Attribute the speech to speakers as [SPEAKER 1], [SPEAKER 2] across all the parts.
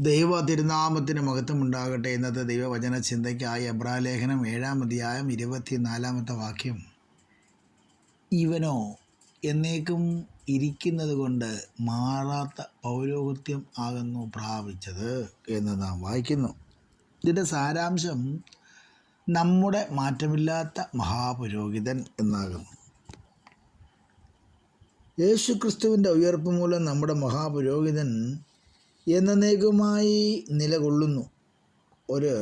[SPEAKER 1] ദൈവ തിരുനാമത്തിന് മഹത്വമുണ്ടാകട്ടെ ഇന്നത്തെ ദൈവവചന ചിന്തയ്ക്കായി എബ്രാലേഖനം ഏഴാം അധ്യായം ഇരുപത്തിനാലാമത്തെ വാക്യം. ഇവനോ എന്നേക്കും ഇരിക്കുന്നത് കൊണ്ട് മാറാത്ത പൗരോഹിത്യം ആകുന്നു പ്രാപിച്ചത് എന്ന് നാം വായിക്കുന്നു. ഇതിന്റെ സാരാംശം നമ്മുടെ മാറ്റമില്ലാത്ത മഹാപുരോഹിതൻ എന്നാകുന്നു. യേശുക്രിസ്തുവിന്റെ ഉയർപ്പ് മൂലം നമ്മുടെ മഹാപുരോഹിതൻ എന്നേക്കുമായി നിലകൊള്ളുന്നു. ഒരു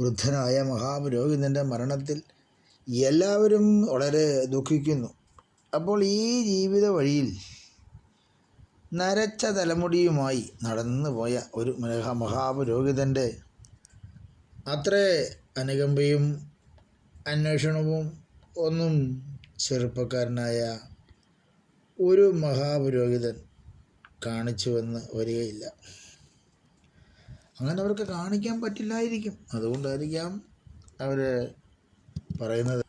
[SPEAKER 1] വൃദ്ധനായ മഹാപുരോഹിതന്റെ മരണത്തിൽ എല്ലാവരും വളരെ ദുഃഖിക്കുന്നു. അപ്പോൾ ഈ ജീവിത വഴിയിൽ നരച്ച തലമുടിയുമായി നടന്നു പോയ ഒരു മഹാ മഹാപുരോഹിതന്റെ അത്ര അനുകമ്പയും അന്വേഷണവും ഒന്നും ചെറുപ്പക്കാരനായ ഒരു മഹാപുരോഹിതൻ കാണിച്ചുവെന്ന് വരികയില്ല. അങ്ങനെ അവർക്ക് കാണിക്കാൻ പറ്റില്ലായിരിക്കും. അതുകൊണ്ടായിരിക്കാം അവർ പറയുന്നത്.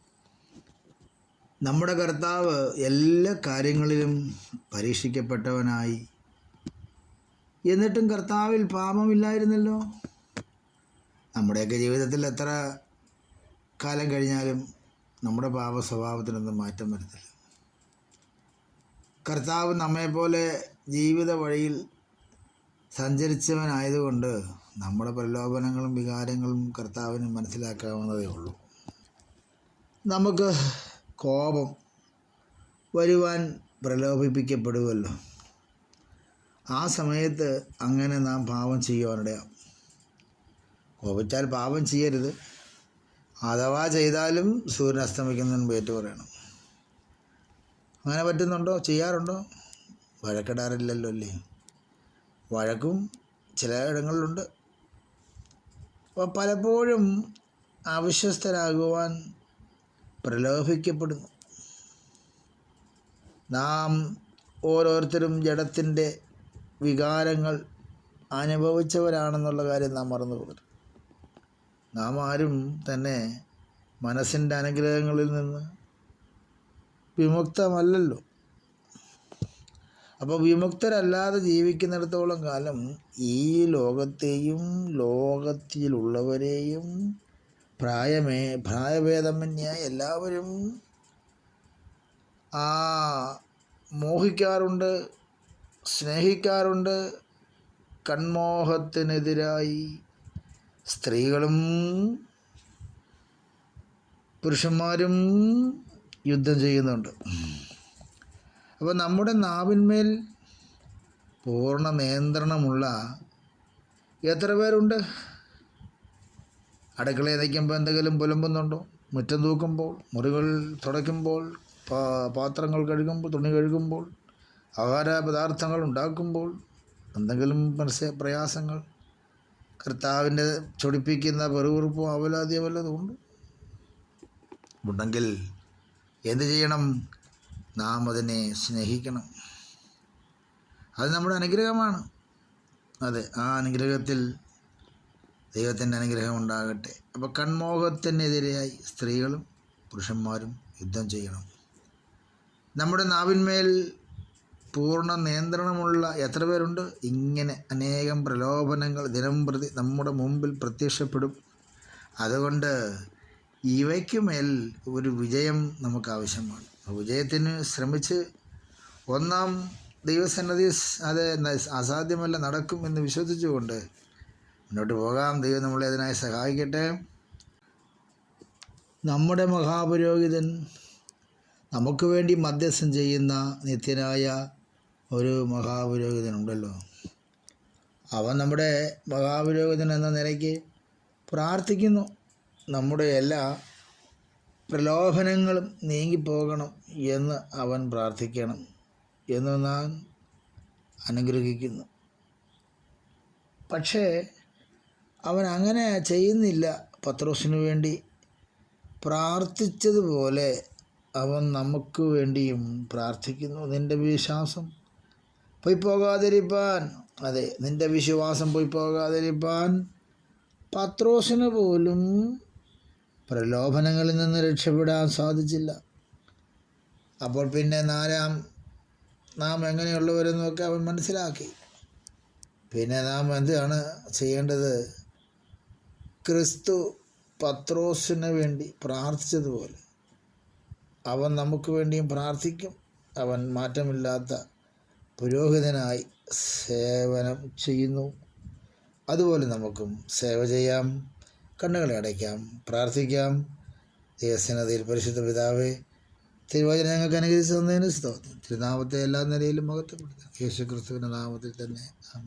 [SPEAKER 1] നമ്മുടെ കർത്താവ് എല്ലാ കാര്യങ്ങളിലും പരീക്ഷിക്കപ്പെട്ടവനായി. എന്നിട്ടും കർത്താവിൽ പാപമില്ലായിരുന്നല്ലോ? നമ്മുടെയൊക്കെ ജീവിതത്തിൽ എത്ര കാലം കഴിഞ്ഞാലും നമ്മുടെ പാപ സ്വഭാവത്തിനൊന്നും മാറ്റം വരുത്തില്ല. കർത്താവ് നമ്മെപ്പോലെ ജീവിത വഴിയിൽ സഞ്ചരിച്ചവനായതുകൊണ്ട് നമ്മുടെ പ്രലോഭനങ്ങളും വികാരങ്ങളും കർത്താവിന് മനസ്സിലാക്കാവുന്നതേ ഉള്ളൂ. നമുക്ക് കോപം വരുവാൻ പ്രലോഭിപ്പിക്കപ്പെടുമല്ലോ ആ സമയത്ത് അങ്ങനെ നാം പാപം ചെയ്യുവാനിടയാം. കോപിച്ചാൽ പാപം ചെയ്യരുത്. അഥവാ ചെയ്താലും സൂര്യൻ അസ്തമിക്കുന്നതിന് ഏറ്റു പറയണം. അങ്ങനെ പറ്റുന്നുണ്ടോ? ചെയ്യാറുണ്ടോ? വഴക്കിടാറില്ലല്ലോ അല്ലേ? വഴക്കും ചില ഇടങ്ങളിലുണ്ട്. അപ്പോൾ പലപ്പോഴും അവിശ്വസ്തരാകുവാൻ പ്രലോഭിക്കപ്പെടുന്നു. നാം ഓരോരുത്തരും ജഡത്തിന്റെ വികാരങ്ങൾ അനുഭവിച്ചവരാണെന്നുള്ള കാര്യം നാം മറന്നു പോകരുത്. നാം ആരും തന്നെ മനസ്സിന്റെ അനുഗ്രഹങ്ങളിൽ നിന്ന് വിമുക്തമല്ലല്ലോ. അപ്പോൾ വിമുക്തരല്ലാതെ ജീവിക്കുന്നിടത്തോളം കാലം ഈ ലോകത്തെയും ലോകത്തിലുള്ളവരെയും പ്രായമേ പ്രായഭേദമന്യായ എല്ലാവരും ആ മോഹിക്കാറുണ്ട് സ്നേഹിക്കാറുണ്ട്. കൺമോഹത്തിനെതിരായി സ്ത്രീകളും പുരുഷന്മാരും യുദ്ധം ചെയ്യുന്നുണ്ട്. അപ്പോൾ നമ്മുടെ നാവിന്മേൽ പൂർണ നിയന്ത്രണമുള്ള എത്ര പേരുണ്ട്? അടുക്കളയിൽ നിൽക്കുമ്പോൾ എന്തെങ്കിലും പുലമ്പുന്നുണ്ടോ? മുറ്റം തൂക്കുമ്പോൾ മുറികൾ തുടയ്ക്കുമ്പോൾ പാത്രങ്ങൾ കഴുകുമ്പോൾ തുണി കഴുകുമ്പോൾ ആഹാര പദാർത്ഥങ്ങൾ ഉണ്ടാക്കുമ്പോൾ എന്തെങ്കിലും മനസ്സ പ്രയാസങ്ങൾ കർത്താവിന്റെ ചൊടിപ്പിക്കുന്ന പെറുകുറുപ്പും അവലാദ്യം വല്ലതും ഉണ്ട്? ഉണ്ടെങ്കിൽ എന്ത് ചെയ്യണം? നാം അതിനെ സ്നേഹിക്കണം. അത് നമ്മുടെ അനുഗ്രഹമാണ്. അതെ ആ അനുഗ്രഹത്തിൽ ദൈവത്തിന്റെ അനുഗ്രഹം ഉണ്ടാകട്ടെ. അപ്പോൾ കൺമോഹത്തിനെതിരെയായി സ്ത്രീകളും പുരുഷന്മാരും യുദ്ധം ചെയ്യണം. നമ്മുടെ നാവിന്മേൽ പൂർണ നിയന്ത്രണമുള്ള എത്ര പേരുണ്ട്? ഇങ്ങനെ അനേകം പ്രലോഭനങ്ങൾ ദിനം പ്രതി നമ്മുടെ മുമ്പിൽ പ്രത്യക്ഷപ്പെടും. അതുകൊണ്ട് ഇവയ്ക്കുമേൽ ഒരു വിജയം നമുക്ക് ആവശ്യമാണ് വിജയത്തിന് ശ്രമിച്ച് ഒന്നാം ദൈവസന്നതി അത് അസാധ്യമല്ല നടക്കും എന്ന് വിശ്വസിച്ചുകൊണ്ട് മുന്നോട്ട് പോകാം. ദൈവം നമ്മളെ അതിനായി സഹായിക്കട്ടെ. നമ്മുടെ മഹാപുരോഹിതൻ നമുക്ക് വേണ്ടി മധ്യസ്ഥം ചെയ്യുന്ന നിത്യനായ ഒരു മഹാപുരോഹിതനുണ്ടല്ലോ. അവൻ നമ്മുടെ മഹാപുരോഹിതൻ എന്ന നിലയ്ക്ക് പ്രാർത്ഥിക്കുന്നു. നമ്മുടെ എല്ലാ പ്രലോഭനങ്ങളും നീങ്ങിപ്പോകണം എന്ന് അവൻ പ്രാർത്ഥിക്കണം എന്ന് നാം അനുഗ്രഹിക്കുന്നു. പക്ഷേ അവൻ അങ്ങനെ ചെയ്യുന്നില്ല. പത്രോസിനു വേണ്ടി പ്രാർത്ഥിച്ചതുപോലെ അവൻ നമുക്ക് വേണ്ടിയും പ്രാർത്ഥിക്കുന്നു. നിന്റെ വിശ്വാസം പോയി പോകാതിരിപ്പാൻ അതെ നിന്റെ വിശ്വാസം പോയി പോകാതിരിപ്പാൻ പത്രോസിന് പോലും പ്രലോഭനങ്ങളിൽ നിന്ന് രക്ഷപ്പെടാൻ സാധിച്ചില്ല. അപ്പോൾ പിന്നെ നാലാം നാം എങ്ങനെയുള്ളവരെന്നൊക്കെ അവൻ മനസ്സിലാക്കി. പിന്നെ നാം എന്താണ് ചെയ്യേണ്ടത്? ക്രിസ്തു പത്രോസിന് വേണ്ടി പ്രാർത്ഥിച്ചതുപോലെ. അവൻ നമുക്ക് വേണ്ടിയും പ്രാർത്ഥിക്കും. അവൻ മാറ്റമില്ലാത്ത പുരോഹിതനായി സേവനം ചെയ്യുന്നു. അതുപോലെ നമുക്കും സേവ ചെയ്യാം. കണ്ണുകളെ അടയ്ക്കാം. പ്രാർത്ഥിക്കാം. ദൈവസേനതയിൽ പരിശുദ്ധ പിതാവേ തിരുവചനം ഞങ്ങൾക്ക് അനുഗ്രഹിച്ചു തന്നതിന് സ്തോത്രം. തിരുനാമത്തെ എല്ലാ നിലയിലും മഹത്വപ്പെടുത്താം. യേശു ക്രിസ്തുവിന്റെ നാമത്തിൽ തന്നെ. ആമേൻ.